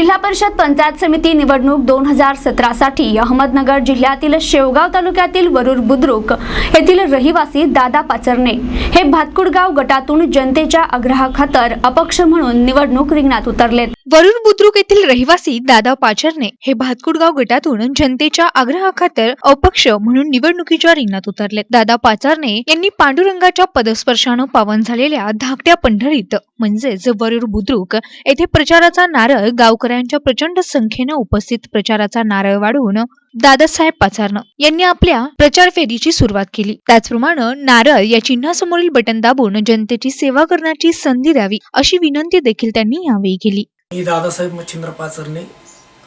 जिल्हा परिषद पंचायत समिती निवडणूक दोन हजार सतरासाठी अहमदनगर जिल्ह्यातील शेवगाव तालुक्यातील वरुर बुद्रुक येथील रहिवासी दादा पाचरणे हे भातकुडगाव गटातून जनतेच्या आग्रहाखातर अपक्ष म्हणून निवडणूक रिंगणात उतरलेत. वरुण बुद्रुक येथील रहिवासी दादा पाचरने हे भातकुडगाव गटातून जनतेच्या आग्रहाखातर अपक्ष म्हणून निवडणुकीच्या रिंगणात उतरले. दादा पाचारने यांनी पांडुरंगाच्या पदस्पर्शानं पावन झालेल्या धाकट्या पंढरीत म्हणजेच वरुड बुद्रुक येथे प्रचाराचा नारळ गावकऱ्यांच्या प्रचंड संख्येनं उपस्थित प्रचाराचा नारळ वाढवून दादासाहेब पाचारण यांनी आपल्या प्रचार फेरीची सुरुवात केली. त्याचप्रमाणे नारळ या चिन्हासमोरील बटन दाबून जनतेची सेवा करण्याची संधी द्यावी अशी विनंती देखील त्यांनी यावेळी केली. मी दादासाहेब मच्छिंद्र पाचरणे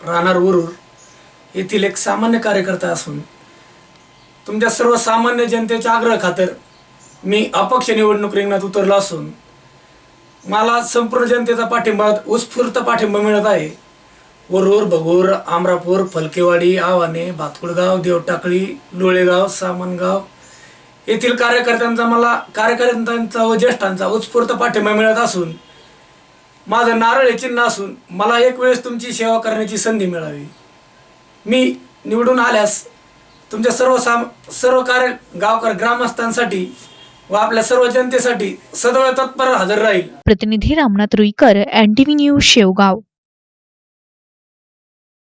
राहणार वरूर येथील एक सामान्य कार्यकर्ता असून तुमच्या सर्वसामान्य जनतेच्या आग्रह खातर मी अपक्ष निवडणूक रिंगणात उतरलो असून मला संपूर्ण जनतेचा पाठिंबा उत्स्फूर्त पाठिंबा मिळत आहे. वरूर भगूर आमरापूर फलकेवाडी आवाने भातकुळगाव देवटाकळी लोळेगाव सामनगाव येथील कार्यकर्त्यांचा मला कार्यकर्त्यांचा व ज्येष्ठांचा उत्स्फूर्त पाठिंबा मिळत असून माझं नारळ हे चिन्ह असून मला एक वेळेस तुमची सेवा करण्याची संधी मिळावी. मी निवडून आल्यास तुमच्या सर्व साम सर्व कार्य गावकर ग्रामस्थांसाठी व आपल्या सर्व जनतेसाठी सदैव तत्पर हजर राहील. प्रतिनिधी रामनाथ रुईकर एन न्यूज शेवगाव.